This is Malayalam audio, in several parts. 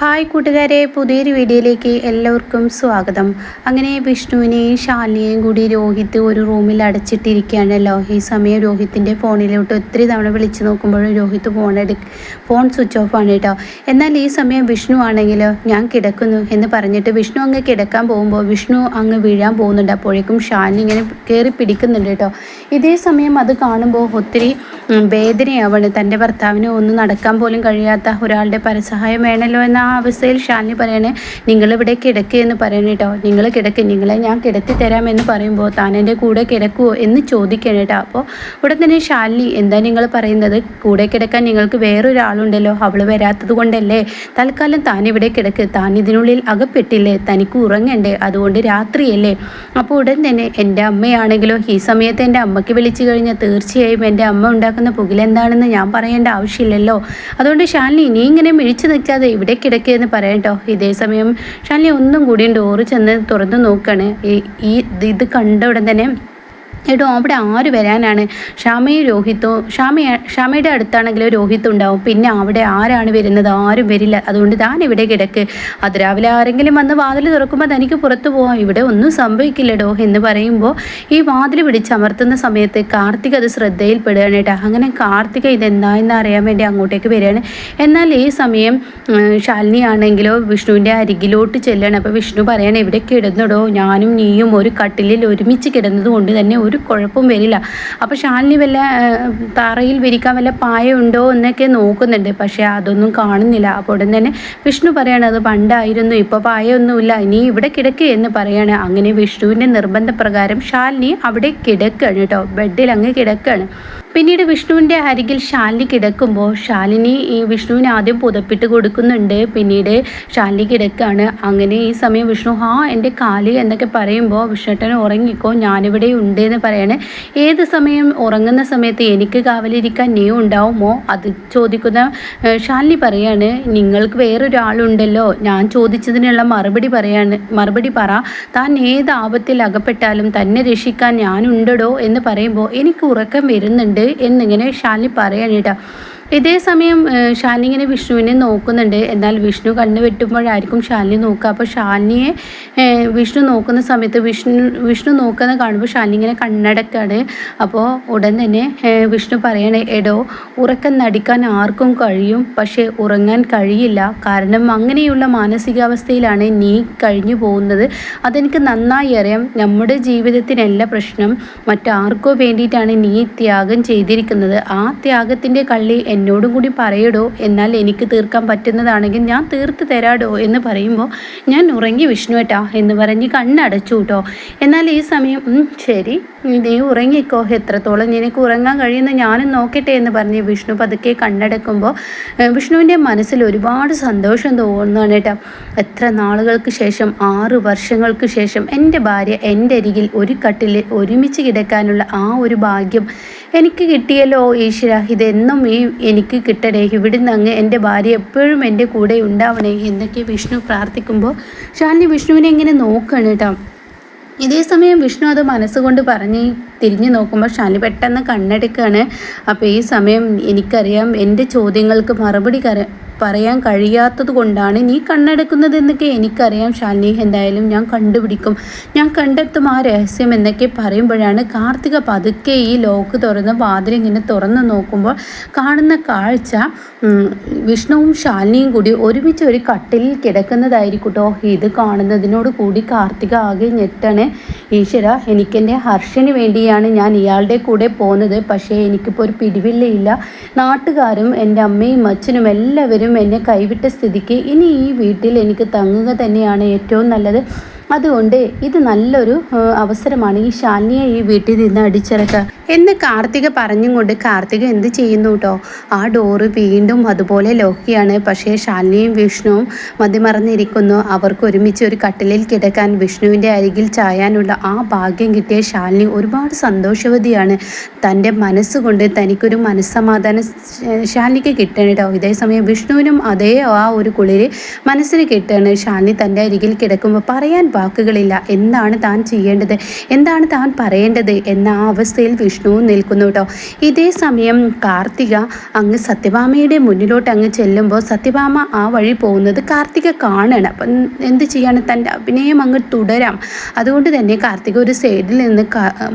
ഹായ് കൂട്ടുകാരെ പുതിയൊരു വീഡിയോയിലേക്ക് എല്ലാവർക്കും സ്വാഗതം. അങ്ങനെ വിഷ്ണുവിനെയും ശാലിനെയും കൂടി രോഹിത് ഒരു റൂമിൽ അടച്ചിട്ടിരിക്കുകയാണല്ലോ ഈ സമയം രോഹിത്തിന്റെ ഫോണിലോട്ട് ഒത്തിരി തവണ വിളിച്ചു നോക്കുമ്പോഴും രോഹിത് ഫോൺ എടു ഫോൺ സ്വിച്ച് ഓഫ് ആണ് കേട്ടോ. എന്നാൽ ഈ സമയം വിഷ്ണു ആണെങ്കിലോ ഞാൻ കിടക്കുന്നു എന്ന് പറഞ്ഞിട്ട് വിഷ്ണു അങ്ങ് കിടക്കാൻ പോകുമ്പോൾ വിഷ്ണു അങ്ങ് വീഴാൻ പോകുന്നുണ്ട്. അപ്പോഴേക്കും ശാലിനി ഇങ്ങനെ കയറി പിടിക്കുന്നുണ്ട് കേട്ടോ. ഇതേ സമയം അത് കാണുമ്പോൾ ഒത്തിരി വേദനയാവാണ്. തന്റെ ഭർത്താവിന് ഒന്നും നടക്കാൻ പോലും കഴിയാത്ത ഒരാളുടെ പരസഹായം വേണമല്ലോ എന്ന അവസ്ഥയിൽ ഷാലിനി പറയണേ നിങ്ങളിവിടെ കിടക്കുക എന്ന് പറയണേ കേട്ടോ നിങ്ങൾ കിടക്ക് നിങ്ങളെ ഞാൻ കിടത്തി തരാമെന്ന് പറയുമ്പോൾ താൻ എന്റെ കൂടെ കിടക്കുമോ എന്ന് ചോദിക്കണം കേട്ടോ അപ്പോൾ ഇവിടെ തന്നെ ഷാലിനി എന്താ നിങ്ങൾ പറയുന്നത്? കൂടെ കിടക്കാൻ നിങ്ങൾക്ക് വേറൊരാളുണ്ടല്ലോ അവൾ വരാത്തത് കൊണ്ടല്ലേ? തൽക്കാലം താൻ ഇവിടെ കിടക്ക് താൻ ഇതിനുള്ളിൽ അകപ്പെട്ടില്ലേ? തനിക്ക് ഉറങ്ങണ്ടേ? അതുകൊണ്ട് രാത്രിയല്ലേ? അപ്പോൾ ഉടൻ തന്നെ എന്റെ അമ്മയാണെങ്കിലോ ഈ സമയത്ത് എന്റെ അമ്മയ്ക്ക് വിളിച്ചു കഴിഞ്ഞാൽ തീർച്ചയായും എന്റെ അമ്മ ഉണ്ടാക്കുന്ന പുകിലെന്താണെന്ന് ഞാൻ പറയേണ്ട ആവശ്യമില്ലല്ലോ. അതുകൊണ്ട് ഷാലിനി ഇനി ഇങ്ങനെ മിഴിച്ചു നിൽക്കാതെ ഇവിടെ കിടക്കുകയെന്ന് പറയട്ടോ. ഇതേ സമയം ഷാലിനി ഒന്നും കൂടി ഡോറ് ചെന്ന് തുറന്ന് നോക്കുകയാണ് ഈ ഇത് കണ്ട ഉടൻ തന്നെ എടോ അവിടെ ആര് വരാനാണ്? ഷാമയും രോഹിത്തോ ഷാമയ ഷാമയുടെ അടുത്താണെങ്കിലും രോഹിത് ഉണ്ടാവും. പിന്നെ അവിടെ ആരാണ് വരുന്നത്? ആരും വരില്ല. അതുകൊണ്ട് താൻ ഇവിടെ കിടക്ക്. അത് രാവിലെ ആരെങ്കിലും വന്ന് വാതിൽ തുറക്കുമ്പോൾ തനിക്ക് പുറത്തു പോവാം. ഇവിടെ ഒന്നും സംഭവിക്കില്ലടോ എന്ന് പറയുമ്പോൾ ഈ വാതിൽ പിടിച്ചമർത്തുന്ന സമയത്ത് കാർത്തിക് അത് ശ്രദ്ധയിൽപ്പെടുകയാണ് കേട്ടോ. അങ്ങനെ കാർത്തിക ഇതെന്താണെന്ന് അറിയാൻ വേണ്ടി അങ്ങോട്ടേക്ക് വരികയാണ്. എന്നാൽ ഈ സമയം ശാലിനി ആണെങ്കിലോ വിഷ്ണുവിന്റെ അരികിലോട്ട് ചെല്ലുകയാണ് അപ്പോൾ വിഷ്ണു പറയാണ് ഇവിടെ കിടന്നിടോ? ഞാനും നീയും ഒരു കട്ടിലിൽ ഒരുമിച്ച് കിടന്നത് കൊണ്ട് തന്നെ ഒരു കുഴപ്പവും വരില്ല. അപ്പോൾ ശാലിനി വല്ല തറയിൽ വിരിക്കാൻ വല്ല പായ ഉണ്ടോ എന്നൊക്കെ നോക്കുന്നുണ്ട്. പക്ഷേ അതൊന്നും കാണുന്നില്ല. അപ്പോൾ ഉടൻ തന്നെ വിഷ്ണു പറയാണ് അത് പണ്ടായിരുന്നു ഇപ്പോൾ പായൊന്നുമില്ല. ഇനി ഇവിടെ കിടക്കുക എന്ന് പറയാണ്. അങ്ങനെ വിഷ്ണുവിന്റെ നിർബന്ധപ്രകാരം ശാലിനി അവിടെ കിടക്കുകയാണ് കേട്ടോ ബെഡിൽ അങ്ങ് കിടക്കുകയാണ് പിന്നീട് വിഷ്ണുവിന്റെ അരികിൽ ശാലിനി കിടക്കുമ്പോൾ ശാലിനി ഈ വിഷ്ണുവിന് ആദ്യം പുതപ്പിട്ട് കൊടുക്കുന്നുണ്ട്. പിന്നീട് ശാലിനി കിടക്കുകയാണ് അങ്ങനെ ഈ സമയം വിഷ്ണു ഹാ എന്റെ കാൽ എന്നൊക്കെ പറയുമ്പോൾ വിഷ്ണുട്ടൻ ഉറങ്ങിക്കോ ഞാനിവിടെ ഉണ്ട് എന്ന് പറയാണ്. ഏത് സമയം ഉറങ്ങുന്ന സമയത്ത് എനിക്ക് കാവലിരിക്കാൻ നീ ഉണ്ടാവുമോ? അത് ചോദിക്കുന്ന ശാലിനി പറയാണ് നിങ്ങൾക്ക് വേറൊരാളുണ്ടല്ലോ. ഞാൻ ചോദിച്ചതിനുള്ള മറുപടി പറയാണ് മറുപടി പറ. താൻ ഏത് ആപത്തിൽ അകപ്പെട്ടാലും തന്നെ രക്ഷിക്കാൻ ഞാനുണ്ടടോ എന്ന് പറയുമ്പോൾ എനിക്ക് ഉറക്കം വരുന്നുണ്ട്. എന്നിങ്ങനെ ഷാലി പറയാണ് കേട്ടോ. ഇതേ സമയം ഷാലിനിങ്ങനെ വിഷ്ണുവിനെ നോക്കുന്നുണ്ട്. എന്നാൽ വിഷ്ണു കണ്ണു വെട്ടുമ്പോഴായിരിക്കും ഷാലിനി നോക്കുക. അപ്പോൾ ഷാലിനിയെ വിഷ്ണു നോക്കുന്ന സമയത്ത് വിഷ്ണു വിഷ്ണു നോക്കുന്ന കാണുമ്പോൾ ഷാലിനിങ്ങനെ കണ്ണടക്കാണ്. അപ്പോൾ ഉടൻ തന്നെ വിഷ്ണു പറയണേ എടോ ഉറക്കം നടിക്കാൻ ആർക്കും കഴിയും. പക്ഷേ ഉറങ്ങാൻ കഴിയില്ല. കാരണം അങ്ങനെയുള്ള മാനസികാവസ്ഥയിലാണ് നീ കഴിഞ്ഞു പോകുന്നത്. അതെനിക്ക് നന്നായി അറിയാം. നമ്മുടെ ജീവിതത്തിനല്ല പ്രശ്നം. മറ്റാർക്കോ വേണ്ടിയിട്ടാണ് നീ ത്യാഗം ചെയ്തിരിക്കുന്നത്. ആ ത്യാഗത്തിന്റെ കള്ളി എന്നോടും കൂടി പറയടോ എന്നാൽ എനിക്ക് തീർക്കാൻ പറ്റുന്നതാണെങ്കിൽ ഞാൻ തീർത്ത് തരാടോ എന്ന് പറയുമ്പോൾ ഞാൻ ഉറങ്ങി വിഷ്ണുവേട്ടാ എന്ന് പറഞ്ഞ് കണ്ണടച്ചു കേട്ടോ. എന്നാൽ ഈ സമയം ശരി നീ ഉറങ്ങിക്കോ എത്രത്തോളം നിനക്ക് ഉറങ്ങാൻ കഴിയുന്ന ഞാനും നോക്കട്ടെ എന്ന് പറഞ്ഞ് വിഷ്ണു പതുക്കെ കണ്ണടക്കുമ്പോൾ വിഷ്ണുവിന്റെ മനസ്സിൽ ഒരുപാട് സന്തോഷം തോന്നുകയാണ് കേട്ടോ എത്ര നാളുകൾക്ക് ശേഷം ആറ് വർഷങ്ങൾക്ക് ശേഷം എന്റെ ഭാര്യ എന്റെ അരികിൽ ഒരു കട്ടിൽ ഒരുമിച്ച് കിടക്കാനുള്ള ആ ഒരു ഭാഗ്യം എനിക്ക് കിട്ടിയല്ലോ ഈശ്വര. ഇതെന്നും ഈ എനിക്ക് കിട്ടണേ. ഇവിടുന്ന് അങ്ങ് എന്റെ ഭാര്യ എപ്പോഴും എന്റെ കൂടെ ഉണ്ടാവണേ എന്നൊക്കെ വിഷ്ണു പ്രാർത്ഥിക്കുമ്പോൾ ഷാലിനി വിഷ്ണുവിനെ ഇങ്ങനെ നോക്കുകയാണ് കേട്ടോ. ഇതേ സമയം വിഷ്ണു അത് മനസ്സുകൊണ്ട് പറഞ്ഞ് തിരിഞ്ഞു നോക്കുമ്പോൾ ശാലി പെട്ടെന്ന് കണ്ണെടുക്കുകയാണ് അപ്പോൾ ഈ സമയം എനിക്കറിയാം എന്റെ ചോദ്യങ്ങൾക്ക് മറുപടി പറയാൻ കഴിയാത്തത് കൊണ്ടാണ് നീ കണ്ണെടുക്കുന്നത് എന്നൊക്കെ എനിക്കറിയാം ശാലിനി. എന്തായാലും ഞാൻ കണ്ടുപിടിക്കും. ഞാൻ കണ്ടെത്തും ആ രഹസ്യം എന്നൊക്കെ പറയുമ്പോഴാണ് കാർത്തിക പതുക്കെ ഈ ലോക്ക് തുറന്ന് വാതിലിങ്ങനെ തുറന്ന് നോക്കുമ്പോൾ കാണുന്ന കാഴ്ച വിഷ്ണുവും ശാലിനിയും കൂടി ഒരുമിച്ച് ഒരു കട്ടിലിൽ കിടക്കുന്നതായിരിക്കും കേട്ടോ. ഇത് കാണുന്നതിനോട് കൂടി കാർത്തിക ആകെ ഞെട്ടാണ്. ഈശ്വര എനിക്കെന്റെ ഹർഷന് വേണ്ടിയാണ് ഞാൻ ഇയാളുടെ കൂടെ പോകുന്നത്. പക്ഷേ എനിക്കിപ്പോൾ ഒരു പിടിവില്ലയില്ല. നാട്ടുകാരും എന്റെ അമ്മയും അച്ഛനും എല്ലാവരും എന്നെ കൈവിട്ട സ്ഥിതിക്ക് ഇനി ഈ വീട്ടിൽ എനിക്ക് തങ്ങുക തന്നെയാണ് ഏറ്റവും നല്ലത്. അതുകൊണ്ട് ഇത് നല്ലൊരു അവസരമാണ് ഈ ശാലിനിയെ ഈ വീട്ടിൽ നിന്ന് അടിച്ചിറക്കുക. എന്ന് കാർത്തിക പറഞ്ഞും കൊണ്ട് കാർത്തിക എന്ത് ചെയ്യുന്നു കേട്ടോ ആ ഡോറ് വീണ്ടും അതുപോലെ ലോക്കിയാണ് പക്ഷേ ശാലിനിയും വിഷ്ണുവും മതിമറന്നിരിക്കുന്നു. അവർക്ക് ഒരുമിച്ച് ഒരു കട്ടിലിൽ കിടക്കാൻ വിഷ്ണുവിന്റെ അരികിൽ ചായാനുള്ള ആ ഭാഗ്യം കിട്ടിയ ശാലിനി ഒരുപാട് സന്തോഷവതിയാണ്. തന്റെ മനസ്സുകൊണ്ട് തനിക്കൊരു മനസ്സമാധാനം ശാലിനിക്ക് കിട്ടണം കേട്ടോ ഇതേ സമയം വിഷ്ണുവിനും അതേ ആ ഒരു കുളിര് മനസ്സിന് കിട്ടുകയാണ് ശാലിനി തന്റെ അരികിൽ കിടക്കുമ്പോൾ പറയാൻ വാക്കുകളില്ല. എന്താണ് താൻ ചെയ്യേണ്ടത്? എന്താണ് താൻ പറയേണ്ടത്? എന്ന ആ അവസ്ഥയിൽ വിഷ്ണു വിഷ്ണുവും നിൽക്കുന്നു കേട്ടോ. ഇതേ സമയം കാർത്തിക അങ്ങ് സത്യഭാമയുടെ മുന്നിലോട്ട് അങ്ങ് ചെല്ലുമ്പോൾ സത്യഭാമ ആ വഴി പോകുന്നത് കാർത്തിക കാണണം. അപ്പം എന്ത് ചെയ്യാണ്? തന്റെ അഭിനയം അങ്ങ് തുടരാം. അതുകൊണ്ട് തന്നെ കാർത്തിക ഒരു സൈഡിൽ നിന്ന്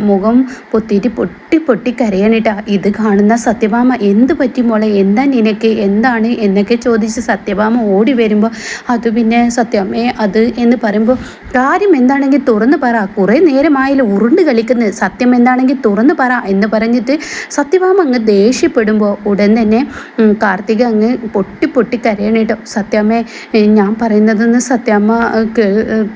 മുഖം പൊത്തിയിട്ട് പൊട്ടി പൊട്ടി കരയാനിട്ടാ ഇത് കാണുന്ന സത്യഭാമ എന്ത് പറ്റി മോളെ? എന്താ നിനക്ക്? എന്താണ്? എന്നൊക്കെ ചോദിച്ച് സത്യഭാമ ഓടി വരുമ്പോൾ അത് പിന്നെ സത്യമേ അത് എന്ന് പറയുമ്പോൾ കാര്യം എന്താണെങ്കിൽ തുറന്നു പറ. കുറേ നേരമായാലും ഉരുണ്ട് കളിക്കുന്നത് സത്യം എന്താണെങ്കിൽ തുറന്നു പറ എന്ന് പറഞ്ഞിട്ട് സത്യഭാമ അങ്ങ് ദേഷ്യപ്പെടുമ്പോൾ ഉടൻ തന്നെ കാർത്തിക അങ്ങ് പൊട്ടി പൊട്ടി കരയണേട്ടോ സത്യമ്മേ ഞാൻ പറയുന്നതെന്ന് സത്യമ്മ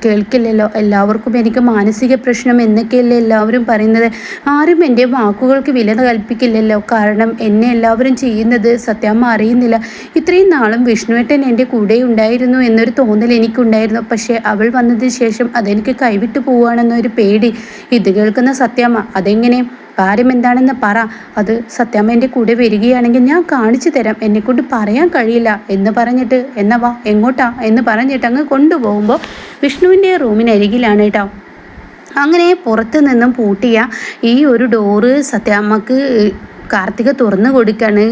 കേൾക്കില്ലല്ലോ. എല്ലാവർക്കും എനിക്ക് മാനസിക പ്രശ്നം എന്നൊക്കെയല്ലേ എല്ലാവരും പറയുന്നത്. ആരും എന്റെ വാക്കുകൾക്ക് വില കൽപ്പിക്കില്ലല്ലോ. കാരണം എന്നെ എല്ലാവരും ചെയ്യുന്നത് സത്യാമ്മ അറിയുന്നില്ല. ഇത്രയും നാളും വിഷ്ണുവേട്ടൻ എന്റെ കൂടെ ഉണ്ടായിരുന്നു എന്നൊരു തോന്നൽ എനിക്കുണ്ടായിരുന്നു. പക്ഷേ അവൾ വന്നതിന് ശേഷം അതെനിക്ക് കൈവിട്ടു പോവുകയാണെന്നൊരു പേടി. ഇത് കേൾക്കുന്ന സത്യമ്മ അതെങ്ങനെ? കാര്യം എന്താണെന്ന് പറ. അത് സത്യാമ്മേന്റെ കൂടെ വരികയാണെങ്കിൽ ഞാൻ കാണിച്ചു തരാം. എന്നെക്കൊണ്ട് പറയാൻ കഴിയില്ല. എന്ന് പറഞ്ഞിട്ട് എന്നാ വാ എങ്ങോട്ടാ? എന്ന് പറഞ്ഞിട്ട് അങ്ങ് കൊണ്ടുപോകുമ്പോൾ വിഷ്ണുവിന്റെ റൂമിനരികിലാണ് കേട്ടോ. അങ്ങനെ പുറത്ത് നിന്നും പൂട്ടിയ ഈ ഒരു ഡോറ് സത്യാമ്മക്ക് കാർത്തിക തുറന്നു കൊടുക്കാണ്.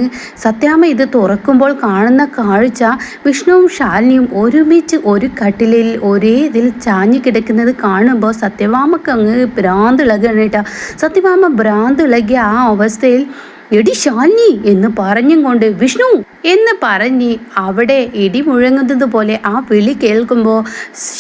സത്യാമ്മ ഇത് തുറക്കുമ്പോൾ കാണുന്ന കാഴ്ച വിഷ്ണുവും ശാലിനിയും ഒരുമിച്ച് ഒരു കട്ടിലിൽ ഒരേ ഇതിൽ ചാഞ്ഞു കിടക്കുന്നത് കാണുമ്പോൾ സത്യഭാമക്ക് അങ്ങ് ഭ്രാന്തിളകണം കേട്ടോ. സത്യഭാമ ഭ്രാന്തിളകിയ ആ അവസ്ഥയിൽ എടി ശാലിനി എന്ന് പറഞ്ഞും കൊണ്ട് വിഷ്ണു എന്ന് പറഞ്ഞ് അവിടെ ഇടി മുഴങ്ങുന്നത് പോലെ ആ വിളി കേൾക്കുമ്പോൾ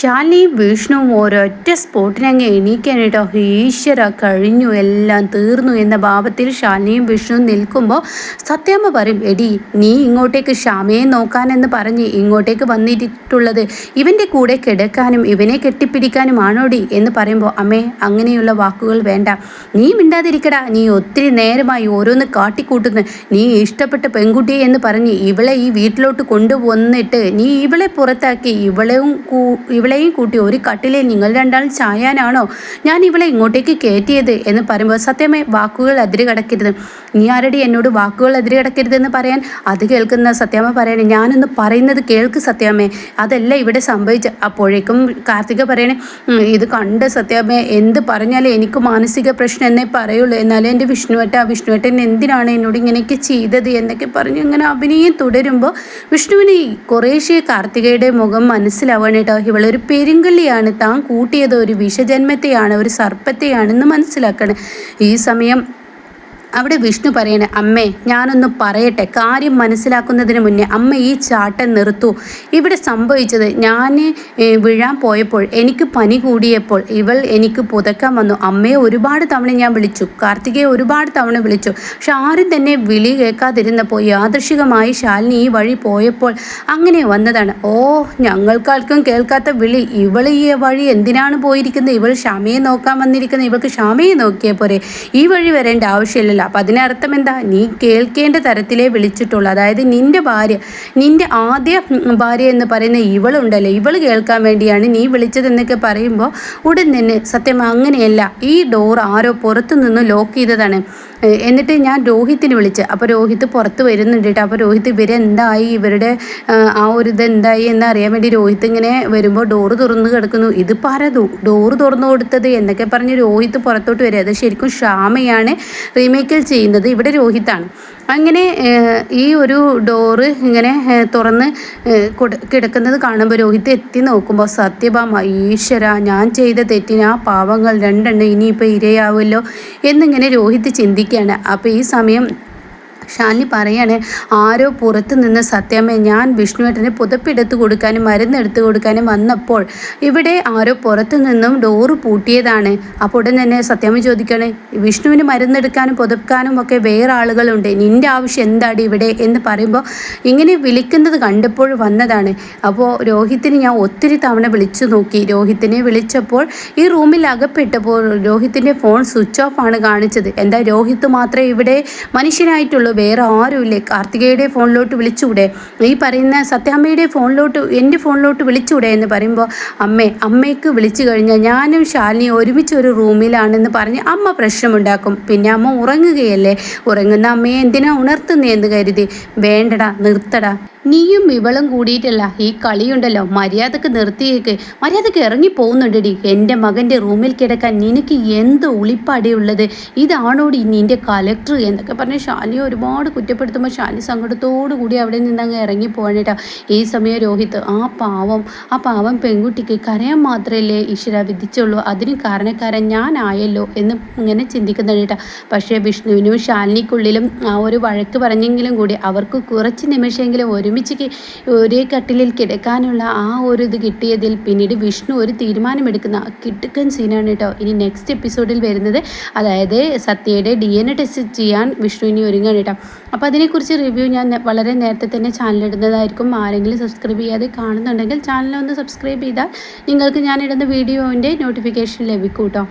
ശാലിനിയും വിഷ്ണുവും ഒരൊറ്റ സ്പോട്ടിനങ്ങ് എണീക്കാൻ ഈശ്വര കഴിഞ്ഞു എല്ലാം തീർന്നു എന്ന ഭാവത്തിൽ ശാലിനിയും വിഷ്ണുവും നിൽക്കുമ്പോൾ സത്യമ്മ പറയും എടി നീ ഇങ്ങോട്ടേക്ക് ക്ഷമയെ നോക്കാനെന്ന് പറഞ്ഞ് ഇങ്ങോട്ടേക്ക് വന്നിട്ടുള്ളത് ഇവന്റെ കൂടെ കിടക്കാനും ഇവനെ കെട്ടിപ്പിടിക്കാനും കെട്ടിപ്പിടിക്കാനുമാണോടി? എന്ന് പറയുമ്പോൾ അമ്മേ അങ്ങനെയുള്ള വാക്കുകൾ വേണ്ട. നീ മിണ്ടാതിരിക്കടാ. നീ ഒത്തിരി നേരമായി ഓരോന്ന് കാട്ടിക്കൂട്ടുന്നു നീ ഇഷ്ടപ്പെട്ട പെൺകുട്ടിയെ എന്ന് പറഞ്ഞ് ഇവളെ ഈ വീട്ടിലോട്ട് കൊണ്ടുവന്നിട്ട് നീ ഇവളെ പുറത്താക്കി. ഇവളെയും ഇവളെയും കൂട്ടി ഒരു കട്ടിലെ നിങ്ങൾ രണ്ടാളും ചായാനാണോ? ഞാൻ ഇവളെ ഇങ്ങോട്ടേക്ക് കയറ്റിയത് എന്ന് പറയുമ്പോൾ സത്യമേ വാക്കുകൾ അതിര് കടക്കരുത്. നീ ആരടി എന്നോട് വാക്കുകൾ അതിര് കടക്കരുതെന്ന് പറയാൻ? അത് കേൾക്കുന്ന സത്യാമ്മ പറയണേ. ഞാനൊന്ന് പറയുന്നത് കേൾക്ക് സത്യാമ്മേ. അതല്ല ഇവിടെ സംഭവിച്ച അപ്പോഴേക്കും കാർത്തിക പറയണേ ഇത് കണ്ട് സത്യാമ്മേ. എന്ത് പറഞ്ഞാലും എനിക്ക് മാനസിക പ്രശ്നം എന്നേ പറയുള്ളൂ. എന്നാലും എന്റെ വിഷ്ണുവേട്ട വിഷ്ണുവേട്ടൻ എന്തിനാണ് എന്നോട് ഇങ്ങനെയൊക്കെ ചെയ്തത് എന്നൊക്കെ പറഞ്ഞ് ഇങ്ങനെ അഭിനയം തുടരുമ്പോൾ വിഷ്ണുവിന് കുറേശ്ശെ കാർത്തികയുടെ മുഖം മനസ്സിലാവണേട്ടോ ഇവളൊരു പെരുങ്കള്ളിയാണ് താൻ കൂട്ടിയത് ഒരു വിഷജന്മത്തെയാണ് ഒരു സർപ്പത്തെയാണെന്ന് മനസ്സിലാക്കണം. ഈ സമയം അവിടെ വിഷ്ണു പറയണേ അമ്മേ ഞാനൊന്ന് പറയട്ടെ. കാര്യം മനസ്സിലാക്കുന്നതിന് മുന്നേ അമ്മ ഈ ചാട്ടം നിർത്തു. ഇവിടെ സംഭവിച്ചത് ഞാൻ വിഴാൻ പോയപ്പോൾ എനിക്ക് പനി കൂടിയപ്പോൾ ഇവൾ എനിക്ക് പുതക്കാൻ വന്നു. അമ്മയെ ഒരുപാട് തവണ ഞാൻ വിളിച്ചു. കാർത്തികയെ ഒരുപാട് തവണ വിളിച്ചു. പക്ഷെ ആരും തന്നെ വിളി കേൾക്കാതിരുന്നപ്പോൾ യാദൃശികമായി ശാലിനി ഈ വഴി പോയപ്പോൾ അങ്ങനെ വന്നതാണ്. ഓ ഞങ്ങൾക്കാർക്കും കേൾക്കാത്ത വിളി. ഇവൾ ഈ വഴി എന്തിനാണ് പോയിരിക്കുന്നത്? ഇവൾ ക്ഷമയെ നോക്കാൻ വന്നിരിക്കുന്നത്. ഇവൾക്ക് ക്ഷമയെ നോക്കിയേ പോരെ. ഈ വഴി വരേണ്ട ആവശ്യമില്ലല്ലോ. അപ്പം അതിനർത്ഥം എന്താ? നീ കേൾക്കേണ്ട തരത്തിലേ വിളിച്ചിട്ടുള്ളൂ. അതായത് നിന്റെ ഭാര്യ നിന്റെ ആദ്യ ഭാര്യ എന്ന് പറയുന്ന ഇവളുണ്ടല്ലോ? ഇവൾ കേൾക്കാൻ വേണ്ടിയാണ് നീ വിളിച്ചതെന്നൊക്കെ പറയുമ്പോൾ ഉടൻ തന്നെ സത്യം അങ്ങനെയല്ല. ഈ ഡോർ ആരോ പുറത്തു നിന്ന് ലോക്ക് ചെയ്തതാണ്. എന്നിട്ട് ഞാൻ രോഹിത്തിന് വിളിച്ച് അപ്പോൾ രോഹിത് പുറത്ത് വരുന്നുണ്ട് അപ്പോൾ രോഹിത് ഇവരെന്തായി? ഇവരുടെ ആ ഒരു ഇത് എന്തായി എന്ന് അറിയാൻ വേണ്ടി രോഹിത് ഇങ്ങനെ വരുമ്പോൾ ഡോറ് തുറന്ന് കിടക്കുന്നു. ഇത് പറ ഡോറ് തുറന്നു കൊടുത്തത്? എന്നൊക്കെ പറഞ്ഞ് രോഹിത് പുറത്തോട്ട് വരിക അത് ശരിക്കും ഷാമയാണ് റീമേക്കിൽ ചെയ്യുന്നത്. ഇവിടെ രോഹിത്താണ്. അങ്ങനെ ഈ ഒരു ഡോറ് ഇങ്ങനെ തുറന്ന് കിടക്കുന്നത് കാണുമ്പോൾ രോഹിത് എത്തി നോക്കുമ്പോൾ സത്യഭാമ ഈശ്വര ഞാൻ ചെയ്ത തെറ്റിന് ആ പാവങ്ങൾ രണ്ടെണ്ണം ഇനിയിപ്പോൾ ഇരയാവുമല്ലോ? എന്നിങ്ങനെ രോഹിത് ചിന്തിക്കുകയാണ്. അപ്പോൾ ഈ സമയം ഷാലിനി പറയാണ് ആരോ പുറത്ത് നിന്ന് സത്യമേ ഞാൻ വിഷ്ണുവേട്ടന് പുതപ്പെടുത്ത് കൊടുക്കാനും മരുന്ന് എടുത്തു കൊടുക്കാനും വന്നപ്പോൾ ഇവിടെ ആരോ പുറത്തു നിന്നും ഡോറ് പൂട്ടിയതാണ്. അപ്പോൾ ഉടൻ തന്നെ സത്യമ്മ ചോദിക്കണേ വിഷ്ണുവിന് മരുന്നെടുക്കാനും പുതക്കാനും ഒക്കെ വേറെ ആളുകളുണ്ട്. നിന്റെ ആവശ്യം എന്താണ് ഇവിടെ? എന്ന് പറയുമ്പോൾ ഇങ്ങനെ വിളിക്കുന്നത് കണ്ടപ്പോൾ വന്നതാണ്. അപ്പോൾ രോഹിത്തിന് ഞാൻ ഒത്തിരി തവണ വിളിച്ചു നോക്കി. രോഹിത്തിനെ വിളിച്ചപ്പോൾ ഈ റൂമിൽ അകപ്പെട്ടപ്പോൾ രോഹിത്തിന്റെ ഫോൺ സ്വിച്ച് ഓഫ് ആണ് കാണിച്ചത്. എന്താ രോഹിത്ത് മാത്രമേ ഇവിടെ മനുഷ്യനായിട്ടുള്ളൂ? വേറെ ആരുമില്ലേ? കാർത്തികയുടെ ഫോണിലോട്ട് വിളിച്ചുകൂടെ? ഈ പറയുന്ന സത്യാമ്മയുടെ ഫോണിലോട്ട് എന്റെ ഫോണിലോട്ട് വിളിച്ചുകൂടെ എന്ന് പറയുമ്പോൾ അമ്മേ അമ്മയ്ക്ക് വിളിച്ചു കഴിഞ്ഞാൽ ഞാനും ശാലിനി ഒരുമിച്ച് ഒരു റൂമിലാണെന്ന് പറഞ്ഞ് അമ്മ പ്രശ്നമുണ്ടാക്കും. പിന്നെ അമ്മ ഉറങ്ങുകയല്ലേ? ഉറങ്ങുന്ന അമ്മയെ എന്തിനാ ഉണർത്തുന്നേ എന്ന് കരുതി. വേണ്ടടാ നിർത്തടാ. നീയും ഇവളും കൂടിയിട്ടല്ല. ഈ കളിയുണ്ടല്ലോ മര്യാദയ്ക്ക് നിർത്തിയേക്ക്. മര്യാദയ്ക്ക് ഇറങ്ങി പോകുന്നുണ്ടടി. എന്റെ മകന്റെ റൂമിൽ കിടക്കാൻ നിനക്ക് എന്ത് ഉളിപ്പടിയുള്ളത്? ഇതാണോടി നിന്റെ കലക്ടർ എന്നൊക്കെ പറഞ്ഞ് ശാലി ഒരുപാട് കുറ്റപ്പെടുത്തുമ്പോൾ ശാലി കൂടി അവിടെ നിന്ന് അങ്ങ് ഇറങ്ങി പോകാനേട്ടാ ഈ സമയം രോഹിത് ആ പാവം ആ പാവം പെൺകുട്ടിക്ക് കരയാൻ മാത്രമല്ലേ ഈശ്വര വിധിച്ചുള്ളൂ. അതിന് കാരണക്കാരൻ ഞാനായല്ലോ എന്ന് ഇങ്ങനെ ചിന്തിക്കുന്നുണ്ടേട്ടാ പക്ഷേ വിഷ്ണുവിനും ശാലിനിക്കുള്ളിലും ആ ഒരു വഴക്ക് പറഞ്ഞെങ്കിലും കൂടി അവർക്ക് കുറച്ച് നിമിഷമെങ്കിലും ഒരുമിച്ച് ഒരേ കട്ടിലിൽ കിടക്കാനുള്ള ആ ഒരു ഇത് കിട്ടിയതിൽ പിന്നീട് വിഷ്ണു ഒരു തീരുമാനമെടുക്കുന്ന കിട്ടുക്കൻ സീനാണ് കേട്ടോ. ഇനി നെക്സ്റ്റ് എപ്പിസോഡിൽ വരുന്നത്. അതായത് സത്യയുടെ ഡി എൻ എ ടെസ്റ്റ് ചെയ്യാൻ വിഷ്ണുവിനെ ഒരുങ്ങാണ് കേട്ടോ. അപ്പോൾ അതിനെക്കുറിച്ച് റിവ്യൂ ഞാൻ വളരെ നേരത്തെ തന്നെ ചാനലിടുന്നതായിരിക്കും ആരെങ്കിലും സബ്സ്ക്രൈബ് ചെയ്യാതെ കാണുന്നുണ്ടെങ്കിൽ ചാനൽ ഒന്ന് സബ്സ്ക്രൈബ് ചെയ്താൽ നിങ്ങൾക്ക് ഞാനിടുന്ന വീഡിയോന്റെ നോട്ടിഫിക്കേഷൻ ലഭിക്കും കേട്ടോ